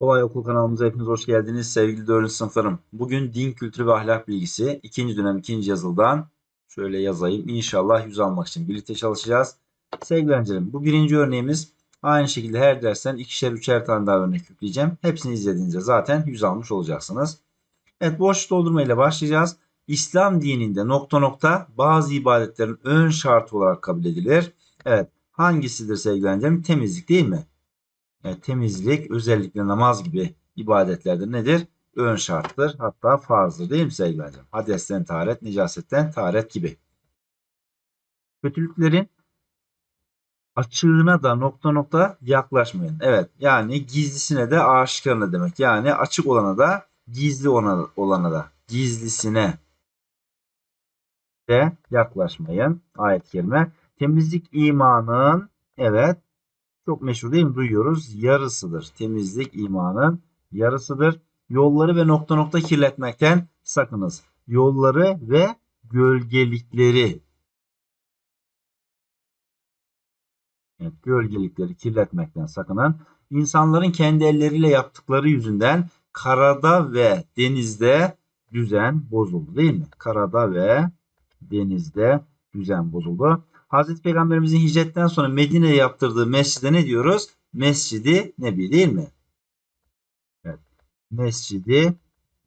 Kolay Okul kanalımıza hepiniz hoş geldiniz sevgili 4. sınıflarım. Bugün din kültürü ve ahlak bilgisi 2. dönem 2. yazıldan şöyle yazayım. İnşallah 100 almak için birlikte çalışacağız. Sevgili öğrencilerim bu birinci örneğimiz aynı şekilde her dersten ikişer üçer tane daha örnek yükleyeceğim. Hepsini izlediğinizde zaten 100 almış olacaksınız. Evet boş doldurma ile başlayacağız. İslam dininde nokta nokta bazı ibadetlerin ön şartı olarak kabul edilir. Evet hangisidir sevgili öğrencilerim? Temizlik değil mi? Yani temizlik özellikle namaz gibi ibadetlerde nedir? Ön şarttır. Hatta farzdır değil mi sevgili hocam? Hadesten taharet, necasetten taharet gibi. Kötülüklerin açığına da nokta nokta yaklaşmayın. Evet yani gizlisine de aşikarına demek. Yani açık olana da gizli olana, olana da gizlisine de yaklaşmayın. Ayet-i kerime. Temizlik imanın evet çok meşhur değil mi? Duyuyoruz. Yarısıdır. Temizlik imanın yarısıdır. Yolları ve nokta nokta kirletmekten sakınız. Yolları ve gölgelikleri. Evet, gölgelikleri kirletmekten sakının. İnsanların kendi elleriyle yaptıkları yüzünden karada ve denizde düzen bozuldu değil mi? Karada ve denizde düzen bozuldu. Hazreti Peygamberimizin hicretten sonra Medine'ye yaptırdığı mescide ne diyoruz? Mescidi Nebi değil mi? Evet. Mescidi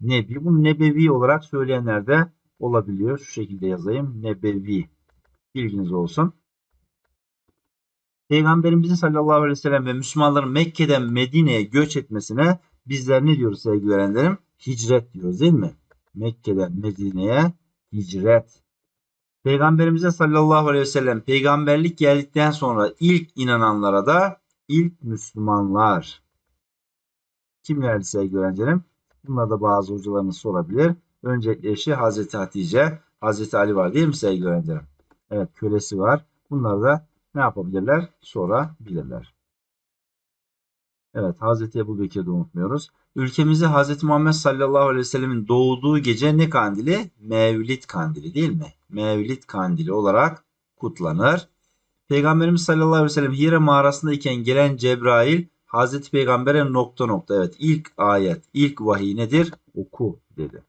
Nebi. Bu Nebevi olarak söyleyenler de olabiliyor. Şu şekilde yazayım. Nebevi. Bilginiz olsun. Peygamberimizin sallallahu aleyhi ve sellem ve Müslümanların Mekke'den Medine'ye göç etmesine bizler ne diyoruz sevgili öğrencilerim? Hicret diyoruz değil mi? Mekke'den Medine'ye hicret. Peygamberimize sallallahu aleyhi ve sellem peygamberlik geldikten sonra ilk inananlara da ilk Müslümanlar. Kimlerdi sevgili öğrencilerim? Bunlar da bazı hocalarımız sorabilir. Öncelikle eşi Hazreti Hatice, Hazreti Ali var değil mi sevgili öğrencilerim? Evet kölesi var. Bunlar da ne yapabilirler? Sorabilirler. Evet Hazreti Ebu Bekir'i de unutmuyoruz. Ülkemizde Hazreti Muhammed sallallahu aleyhi ve sellemin doğduğu gece ne kandili? Mevlid kandili değil mi? Mevlid kandili olarak kutlanır. Peygamberimiz sallallahu aleyhi ve sellem Hira mağarasındayken gelen Cebrail Hazreti Peygamber'e nokta nokta evet ilk ayet, ilk vahiy nedir? Oku dedi.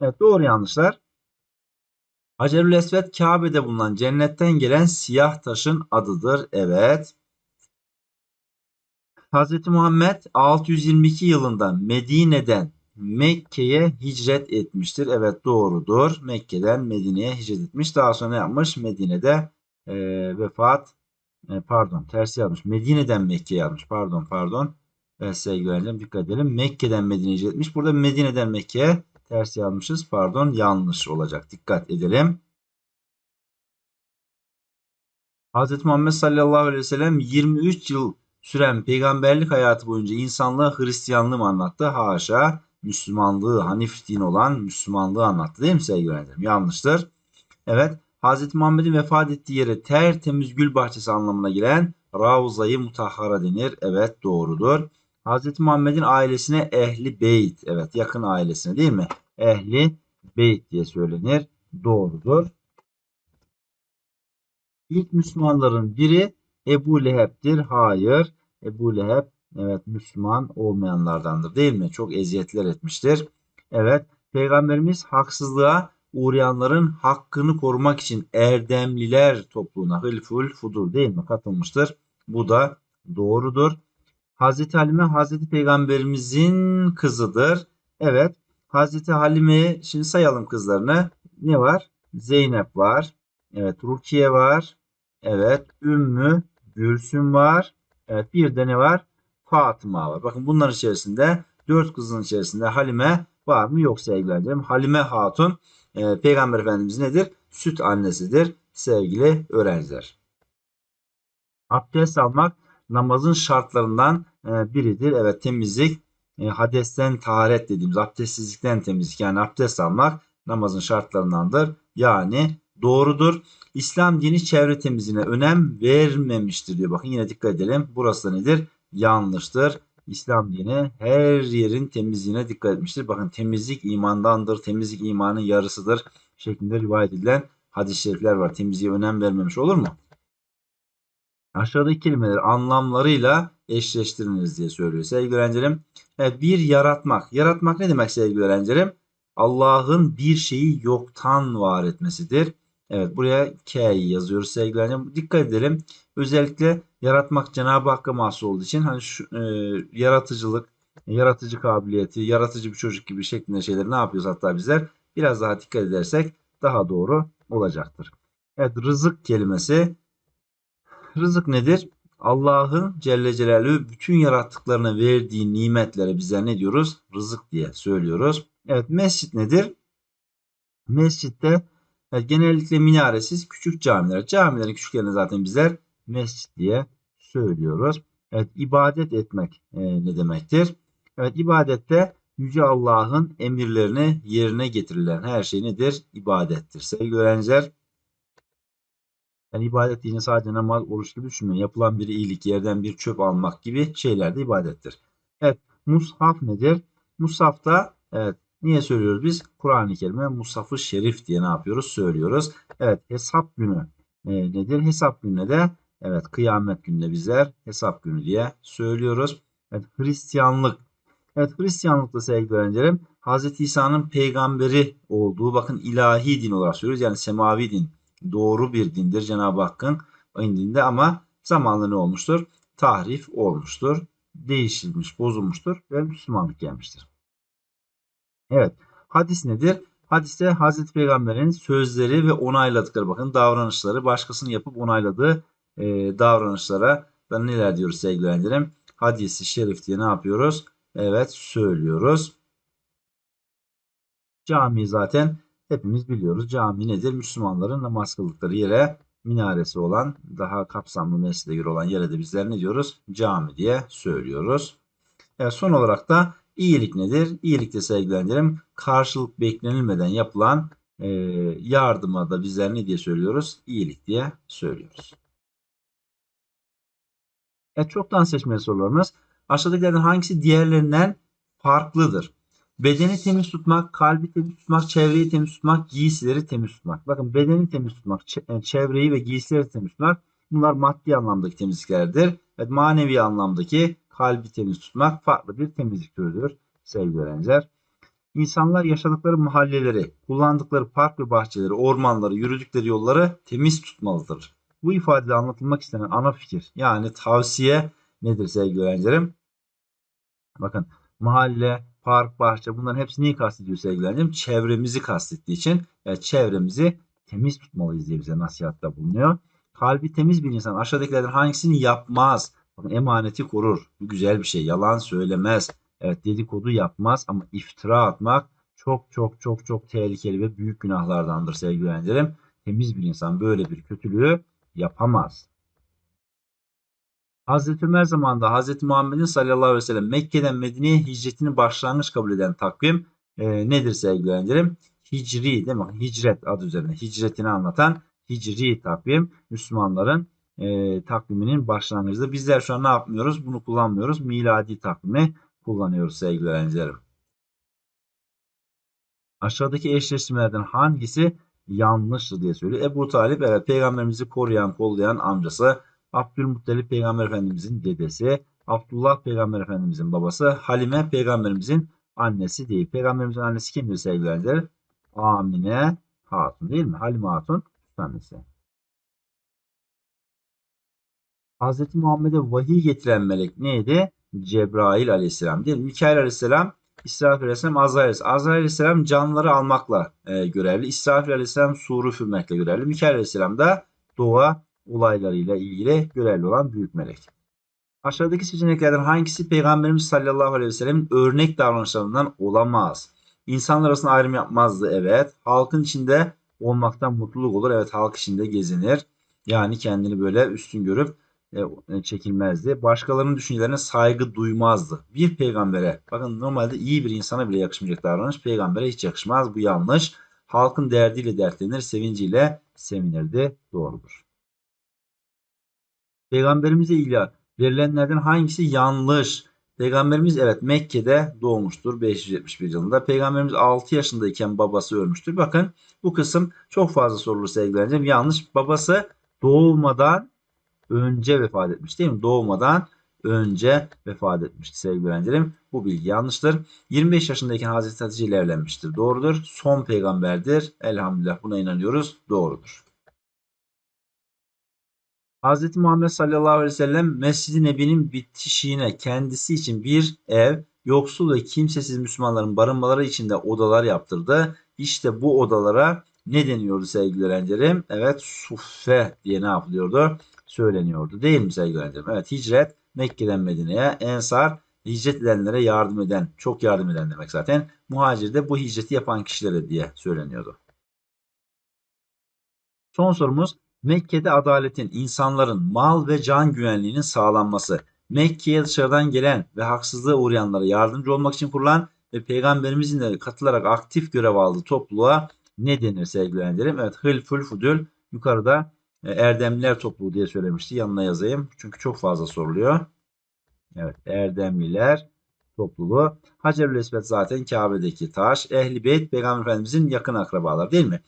Evet doğru yanlışlar. Hacerül Esved Kabe'de bulunan cennetten gelen siyah taşın adıdır. Evet. Hz. Muhammed 622 yılında Medine'den Mekke'ye hicret etmiştir. Evet doğrudur. Mekke'den Medine'ye hicret etmiş. Daha sonra yapmış? Medine'de e, vefat e, pardon tersi yazmış. Medine'den Mekke'ye yazmış. Pardon pardon. Evet sevgili öğrencim dikkat edelim. Mekke'den Medine'ye hicret etmiş. Burada Medine'den Mekke'ye ters yazmışız. Pardon yanlış olacak. Dikkat edelim. Hz. Muhammed sallallahu aleyhi ve sellem 23 yıl süren peygamberlik hayatı boyunca insanlığa Hristiyanlığı mı anlattı? Haşa. Müslümanlığı, Hanif din olan Müslümanlığı anlattı değil mi sevgili öğrencilerim? Yanlıştır. Evet. Hz. Muhammed'in vefat ettiği yere tertemiz gül bahçesi anlamına gelen Ravza-i Mutahhara denir. Evet doğrudur. Hz. Muhammed'in ailesine Ehli Beyt. Evet yakın ailesine değil mi? Ehli Beyt diye söylenir. Doğrudur. İlk Müslümanların biri Ebu Leheb'dir. Hayır. Ebu Leheb evet Müslüman olmayanlardandır değil mi? Çok eziyetler etmiştir. Evet. Peygamberimiz haksızlığa uğrayanların hakkını korumak için erdemliler topluluğuna Hılful Fudur değil mi? Katılmıştır. Bu da doğrudur. Hazreti Halime Hazreti Peygamberimizin kızıdır. Evet. Hazreti Halime'yi şimdi sayalım kızlarını. Ne var? Zeynep var. Evet. Rukiye var. Evet. Ümmü Gülsüm var. Evet. Bir de ne var? Fatıma var. Bakın bunların içerisinde dört kızın içerisinde Halime var mı? Yok sevgili öğrencilerim. Halime Hatun e, Peygamber Efendimiz nedir? Süt annesidir sevgili öğrenciler. Abdest almak namazın şartlarından e, biridir. Evet temizlik e, hadesten taharet dediğimiz abdestsizlikten temizlik yani abdest almak namazın şartlarındandır. Yani doğrudur. İslam dini çevre temizliğine önem vermemiştir diyor. Bakın yine dikkat edelim. Burası da nedir? Yanlıştır. İslam dini her yerin temizliğine dikkat etmiştir. Bakın temizlik imandandır. Temizlik imanın yarısıdır. Şeklinde rivayet edilen hadis-i şerifler var. Temizliğe önem vermemiş olur mu? Aşağıdaki kelimeleri anlamlarıyla eşleştiriniz diye söylüyor sevgili öğrencilerim. Evet, bir yaratmak. Yaratmak ne demek sevgili öğrencilerim? Allah'ın bir şeyi yoktan var etmesidir. Evet buraya K'yi yazıyoruz sevgili öğrencilerim. Dikkat edelim. Özellikle yaratmak Cenab-ı Hakk'a mahsus olduğu için hani şu, e, yaratıcılık, yaratıcı kabiliyeti, yaratıcı bir çocuk gibi şeklinde şeyleri ne yapıyoruz hatta bizler? Biraz daha dikkat edersek daha doğru olacaktır. Evet rızık kelimesi. Rızık nedir? Allah'ın Celle Celaluhu bütün yarattıklarına verdiği nimetlere bize ne diyoruz? Rızık diye söylüyoruz. Evet mescit nedir? Mescitte evet, genellikle minaresiz küçük camiler. Camilerin küçüklerini zaten bizler mescit diye söylüyoruz. Evet ibadet etmek e, ne demektir? Evet ibadette Yüce Allah'ın emirlerini yerine getirilen her şey nedir? İbadettir. Sevgili öğrenciler yani ibadet deyince sadece namaz, oruç gibi düşünmeyin. Yapılan bir iyilik, yerden bir çöp almak gibi şeyler de ibadettir. Evet, mushaf nedir? Mushafta evet niye söylüyoruz biz? Kur'an-ı Kerim'e Mushaf-ı Şerif diye ne yapıyoruz? Söylüyoruz. Evet, hesap günü e, nedir? Hesap gününe de evet kıyamet gününe bizler hesap günü diye söylüyoruz. Evet, Hristiyanlık. Evet, Hristiyanlıkta sevgili öğrencilerim Hz. İsa'nın peygamberi olduğu bakın ilahi din olarak söylüyoruz. Yani semavi din doğru bir dindir Cenab-ı Hakk'ın indinde ama zamanla ne olmuştur? Tahrif olmuştur. Değişilmiş, bozulmuştur ve Müslümanlık gelmiştir. Evet. Hadis nedir? Hadiste Hazreti Peygamber'in sözleri ve onayladıkları bakın davranışları başkasının yapıp onayladığı e, davranışlara da neler diyoruz sevgili öğrencilerim? Hadisi şerif diye ne yapıyoruz? Evet söylüyoruz. Cami zaten hepimiz biliyoruz. Cami nedir? Müslümanların namaz kıldıkları yere minaresi olan daha kapsamlı mescide göre olan yere de bizler ne diyoruz? Cami diye söylüyoruz. Evet, son olarak da iyilik nedir? İyilik de sevgilendirim karşılık beklenilmeden yapılan e, yardıma da bizler ne diye söylüyoruz? İyilik diye söylüyoruz. Evet, çoktan seçmeli sorularımız. Aşağıdakilerden hangisi diğerlerinden farklıdır? Bedeni temiz tutmak, kalbi temiz tutmak, çevreyi temiz tutmak, giysileri temiz tutmak. Bakın bedeni temiz tutmak, e, çevreyi ve giysileri temiz tutmak bunlar maddi anlamdaki temizliklerdir. Evet, manevi anlamdaki kalbi temiz tutmak farklı bir temizlik türüdür sevgili öğrenciler. İnsanlar yaşadıkları mahalleleri, kullandıkları park ve bahçeleri, ormanları, yürüdükleri yolları temiz tutmalıdır. Bu ifadede anlatılmak istenen ana fikir yani tavsiye nedir sevgili öğrencilerim? Bakın mahalle, park, bahçe bunların hepsi neyi kastediyor sevgili öğrencim? Çevremizi kastettiği için evet, çevremizi temiz tutmalıyız diye bize nasihatta bulunuyor. Kalbi temiz bir insan aşağıdakilerden hangisini yapmaz? Emaneti korur. Bu güzel bir şey. Yalan söylemez. Evet dedikodu yapmaz ama iftira atmak çok çok çok çok tehlikeli ve büyük günahlardandır sevgili öğrencilerim. Temiz bir insan böyle bir kötülüğü yapamaz. Hazreti Ömer zamanında Hazreti Muhammed'in sallallahu aleyhi ve sellem Mekke'den Medine'ye hicretini başlangıç kabul eden takvim e, nedir sevgili öğrencilerim? Hicri değil mi? Hicret adı üzerine hicretini anlatan Hicri takvim Müslümanların e, takviminin başlangıcıdır. Bizler şu an ne yapmıyoruz? Bunu kullanmıyoruz. Miladi takvimi kullanıyoruz sevgili öğrencilerim. Aşağıdaki eşleştirmelerden hangisi yanlıştır diye söylüyor. Ebu Talip evet peygamberimizi koruyan, kollayan amcası. Abdülmuttalip peygamber efendimizin dedesi. Abdullah peygamber efendimizin babası. Halime peygamberimizin annesi değil. Peygamberimizin annesi kimdir sevgili öğrenciler? Amine Hatun değil mi? Halime Hatun annesi. Hz. Muhammed'e vahiy getiren melek neydi? Cebrail aleyhisselam değil mi? Mikail aleyhisselam, İsrafil aleyhisselam, Azrail aleyhisselam. Azrail aleyhisselam canları almakla e, görevli. İsrafil aleyhisselam suru üfürmekle görevli. Mikail aleyhisselam da doğa olaylarıyla ilgili görevli olan büyük melek. Aşağıdaki seçeneklerden hangisi Peygamberimiz sallallahu aleyhi ve sellem'in örnek davranışlarından olamaz? İnsanlar arasında ayrım yapmazdı evet. Halkın içinde olmaktan mutluluk olur. Evet halk içinde gezinir. Yani kendini böyle üstün görüp çekilmezdi. Başkalarının düşüncelerine saygı duymazdı. Bir peygambere, bakın normalde iyi bir insana bile yakışmayacak davranış peygambere hiç yakışmaz. Bu yanlış. Halkın derdiyle dertlenir, sevinciyle sevinirdi. Doğrudur. Peygamberimize ilgili verilenlerden hangisi yanlış? Peygamberimiz evet Mekke'de doğmuştur 571 yılında. Peygamberimiz 6 yaşındayken babası ölmüştür. Bakın bu kısım çok fazla sorulur sevgili. Yanlış. Babası doğmadan önce vefat etmiş değil mi? Doğmadan önce vefat etmişti sevgili öğrencilerim. Bu bilgi yanlıştır. 25 yaşındayken Hazreti Hatice ile evlenmiştir. Doğrudur. Son peygamberdir. Elhamdülillah buna inanıyoruz. Doğrudur. Hz. Muhammed sallallahu aleyhi ve sellem Mescid-i Nebi'nin bitişiğine kendisi için bir ev, yoksul ve kimsesiz Müslümanların barınmaları için de odalar yaptırdı. İşte bu odalara ne deniyordu sevgili öğrencilerim? Evet suffe diye ne yapılıyordu? Söyleniyordu değil mi sevgili öğrencilerim? Evet hicret Mekke'den Medine'ye, ensar hicret edenlere yardım eden, çok yardım eden demek zaten. Muhacir de bu hicreti yapan kişilere diye söyleniyordu. Son sorumuz Mekke'de adaletin, insanların mal ve can güvenliğinin sağlanması, Mekke'ye dışarıdan gelen ve haksızlığa uğrayanlara yardımcı olmak için kurulan ve peygamberimizin de katılarak aktif görev aldığı topluluğa ne denir sevgili öğrencilerim? Evet Hılful Fudül yukarıda Erdemliler topluluğu diye söylemişti. Yanına yazayım. Çünkü çok fazla soruluyor. Evet Erdemliler topluluğu. Hacerül Esved zaten Kabe'deki taş. Ehli Beyt Peygamber Efendimizin yakın akrabalar değil mi?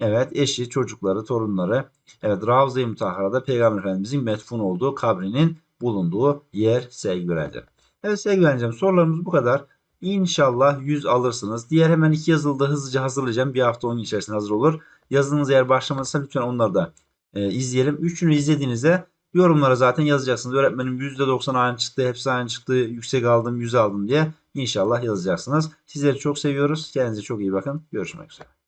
Evet eşi, çocukları, torunları. Evet Ravza-i Mutahhara'da Peygamber Efendimizin metfun olduğu kabrinin bulunduğu yer sevgili öğrencilerim. Evet sevgili öğrencilerim sorularımız bu kadar. İnşallah 100 alırsınız. Diğer hemen iki yazılı da hızlıca hazırlayacağım. Bir hafta onun içerisinde hazır olur. Yazınız eğer başlamadıysa lütfen onları da e, izleyelim. Üçünü izlediğinizde yorumlara zaten yazacaksınız. Öğretmenim %90 aynı çıktı, hepsi aynı çıktı, yüksek aldım, 100 aldım diye. İnşallah yazacaksınız. Sizleri çok seviyoruz. Kendinize çok iyi bakın. Görüşmek üzere.